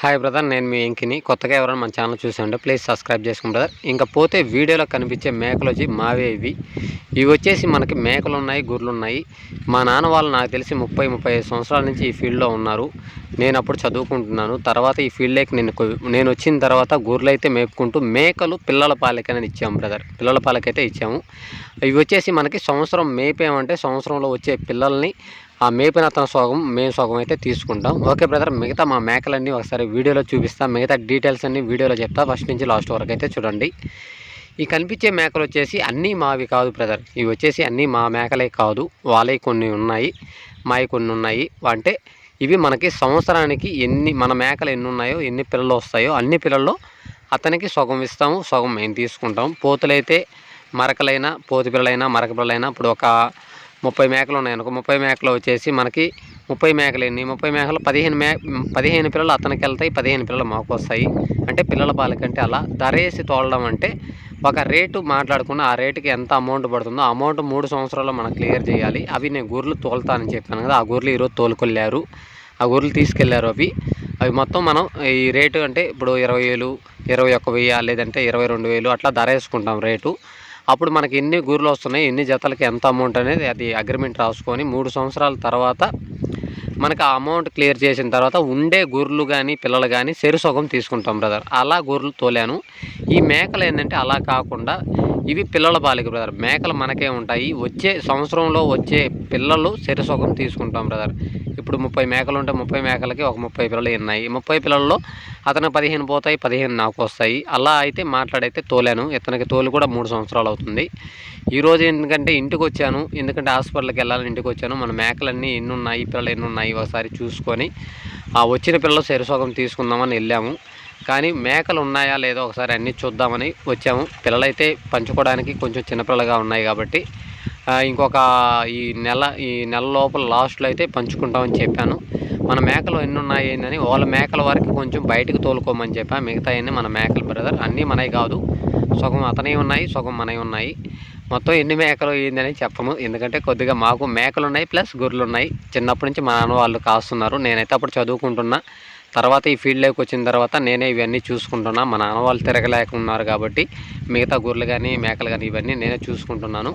Hi brother నేను మీ ఇంకిని కొత్తగా ఎవరైనా మన ఛానల్ చూసాంటే ప్లీజ్ సబ్స్క్రైబ్ చేసుకోండి బ్రదర్ ఇంకా పోతే వీడియోలో కనిపించే మేకలు వచ్చి మావే ఇవి. ఇవి వచ్చేసి మనకి మేకలు ఉన్నాయి గుర్రులు ఉన్నాయి. మా నాన్న వాళ్ళు నాకు తెలిసి ముప్పై ముప్పై సంవత్సరాల నుంచి ఈ ఫీల్డ్లో ఉన్నారు. నేను అప్పుడు చదువుకుంటున్నాను. తర్వాత ఈ ఫీల్డ్లోకి నేను నేను వచ్చిన తర్వాత గొర్రెలు అయితే మేపుకుంటూ మేకలు పిల్లల పాలకని ఇచ్చాము బ్రదర్ పిల్లల పాలకైతే ఇచ్చాము. ఇవి వచ్చేసి మనకి సంవత్సరం మేపేమంటే సంవత్సరంలో వచ్చే పిల్లల్ని ఆ మేపిన అతను సోగం మేము సోగం అయితే తీసుకుంటాం. ఓకే బ్రదర్ మిగతా మా మేకలన్నీ ఒకసారి వీడియోలో చూపిస్తాం. మిగతా డీటెయిల్స్ అన్నీ వీడియోలో చెప్తా. ఫస్ట్ నుంచి లాస్ట్ వరకు అయితే చూడండి. ఈ కనిపించే మేకలు వచ్చేసి అన్నీ మావి కాదు బ్రదర్. ఇవి వచ్చేసి అన్నీ మా మేకలే కాదు. వాళ్ళవి కొన్ని ఉన్నాయి మావి కొన్ని ఉన్నాయి. అంటే ఇవి మనకి సంవత్సరానికి ఎన్ని మన మేకలు ఎన్ని ఉన్నాయో ఎన్ని పిల్లలు వస్తాయో అన్ని పిల్లల్లో అతనికి సగం ఇస్తాము సగం మేము తీసుకుంటాం. పోతులైతే మరకలైనా పోతు పిల్లలైనా మరక పిల్లలైనా ఇప్పుడు ఒక ముప్పై మేకలు ఉన్నాయి అనుకో. ముప్పై మేకలు వచ్చేసి మనకి ముప్పై మేకలు ఎన్ని? ముప్పై మేకలు పదిహేను మే పదిహేను పిల్లలు అతనికి వెళ్తాయి పదిహేను పిల్లలు మాకు వస్తాయి. అంటే పిల్లల పాలకంటే అలా ధరేసి తోలడం అంటే ఒక రేటు మాట్లాడుకున్న ఆ రేటుకి ఎంత అమౌంట్ పడుతుందో అమౌంట్ మూడు సంవత్సరాల్లో మనం క్లియర్ చేయాలి. అవి నేను గొర్రెలు తోలుతానని చెప్పాను కదా ఆ గొర్రెలు ఈరోజు తోలుకొల్లారు. ఆ గొర్రెలు తీసుకెళ్ళారు అవి. అవి మొత్తం మనం ఈ రేటు అంటే ఇప్పుడు ఇరవై వేలు ఇరవై ఒక్క వెయ్యి లేదంటే ఇరవై రెండు వేలు అట్లా ధర వేసుకుంటాం రేటు. అప్పుడు మనకి ఎన్ని గూర్లు వస్తున్నాయి ఎన్ని జతలకి ఎంత అమౌంట్ అనేది అది అగ్రిమెంట్ రాసుకొని మూడు సంవత్సరాల తర్వాత మనకు ఆ అమౌంట్ క్లియర్ చేసిన తర్వాత ఉండే గొర్రెలు కానీ పిల్లలు కానీ సొగం తీసుకుంటాం బ్రదర్ అలా గొర్రెలు తోలాను. ఈ మేకలు ఏంటంటే అలా కాకుండా ఇవి పిల్లల బాలిక బ్రదర్ మేకలు మనకే ఉంటాయి. వచ్చే సంవత్సరంలో వచ్చే పిల్లలు శరీరసుఖం తీసుకుంటాం బ్రదర్ ఇప్పుడు ముప్పై మేకలు ఉంటే ముప్పై మేకలకి ఒక ముప్పై పిల్లలు ఉన్నాయి. ముప్పై పిల్లల్లో అతను పదిహేను పోతాయి పదిహేను నాకు వస్తాయి. అలా అయితే మాట్లాడైతే తోలాను. ఇతనికి తోలు కూడా మూడు సంవత్సరాలు అవుతుంది. ఈరోజు ఎందుకంటే ఇంటికి వచ్చాను ఎందుకంటే హాస్పిటల్కి వెళ్ళాలని ఇంటికి వచ్చాను మన మేకలన్నీ ఎన్ని ఉన్నాయి పిల్లలు ఎన్ని ఉన్నాయి ఒకసారి చూసుకొని ఆ వచ్చిన పిల్లలు శరీరసుఖం తీసుకుందామని వెళ్ళాము. కానీ మేకలు ఉన్నాయా లేదో ఒకసారి అన్నీ చూద్దామని వచ్చాము. పిల్లలైతే పంచుకోవడానికి కొంచెం చిన్నపిల్లలుగా ఉన్నాయి కాబట్టి ఇంకొక ఈ నెల ఈ నెల లోపల లాస్ట్లో అయితే పంచుకుంటామని చెప్పాను. మన మేకలు ఎన్ని ఉన్నాయి ఏందని వాళ్ళ మేకల వరకు కొంచెం బయటకు తోలుకోమని చెప్పా. మిగతా అన్నీ మన మేకలు బ్రదర్? అన్నీ మనవి కాదు. సగం అతనే ఉన్నాయి సగం మనవి ఉన్నాయి. మొత్తం ఎన్ని మేకలు ఏందని చెప్పము. ఎందుకంటే కొద్దిగా మాకు మేకలు ఉన్నాయి ప్లస్ గొర్రెలు ఉన్నాయి చిన్నప్పటి నుంచి మా నాన్న వాళ్ళు కాస్తున్నారు. నేనైతే అప్పుడు చదువుకుంటున్నా. తర్వాత ఈ ఫీల్డ్లోకి వచ్చిన తర్వాత నేనే ఇవన్నీ చూసుకుంటున్నా. మా నాన్న వాళ్ళు తిరగలేక ఉన్నారు కాబట్టి మిగతా గొర్రెలు కానీ మేకలు కానీ ఇవన్నీ నేనే చూసుకుంటున్నాను.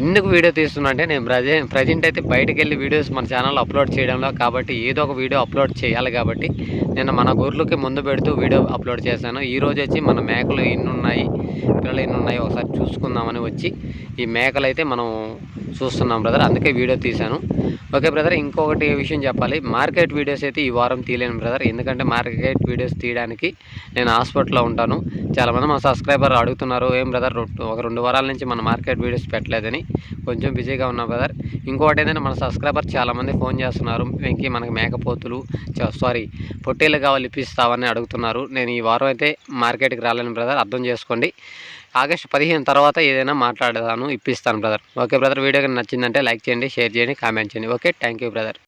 ఎందుకు వీడియో తీస్తున్నా అంటే నేను ప్రజె ప్రజెంట్ అయితే బయటకు వెళ్ళి వీడియోస్ మన ఛానల్లో అప్లోడ్ చేయడంలో కాబట్టి ఏదో ఒక వీడియో అప్లోడ్ చేయాలి కాబట్టి నేను మన గొర్రెలకి ముందు పెడుతూ వీడియో అప్లోడ్ చేశాను. ఈరోజు వచ్చి మన మేకలు ఎన్ని ఉన్నాయి పిల్లలు ఎన్ని ఉన్నాయి ఒకసారి చూసుకుందామని వచ్చి ఈ మేకలు అయితే మనం చూస్తున్నాం బ్రదర్. అందుకే వీడియో తీశాను. ఓకే బ్రదర్ ఇంకొకటి విషయం చెప్పాలి. మార్కెట్ వీడియోస్ అయితే ఈ వారం తీయలేను బ్రదర్. ఎందుకంటే మార్కెట్ వీడియోస్ తీయడానికి నేను హాస్పిటల్లో ఉంటాను. చాలామంది మా సబ్స్క్రైబర్ అడుగుతున్నారు ఏం బ్రదర్ ఒక రెండు వారాల నుంచి మన మార్కెట్ వీడియోస్ పెట్టలేదని. కొంచెం బిజీగా ఉన్నా బ్రదర్. ఇంకోటి ఏంటంటే మన సబ్స్క్రైబర్ చాలామంది ఫోన్ చేస్తున్నారు. వెంకీ మనకి మేకపోతులు సారీ పొట్టేలు కావాలి ఇప్పిస్తావని అడుగుతున్నారు. నేను ఈ వారం అయితే మార్కెట్కి రాలేను బ్రదర్ అర్థం చేసుకోండి. ఆగస్టు పదిహేను తర్వాత ఏదైనా మాట్లాడతాను ఇప్పిస్తాను బ్రదర్. ఓకే బ్రదర్ వీడియో నచ్చిందంటే లైక్ చేయండి షేర్ చేయండి కామెంట్ చేయండి. Okay thank you brother.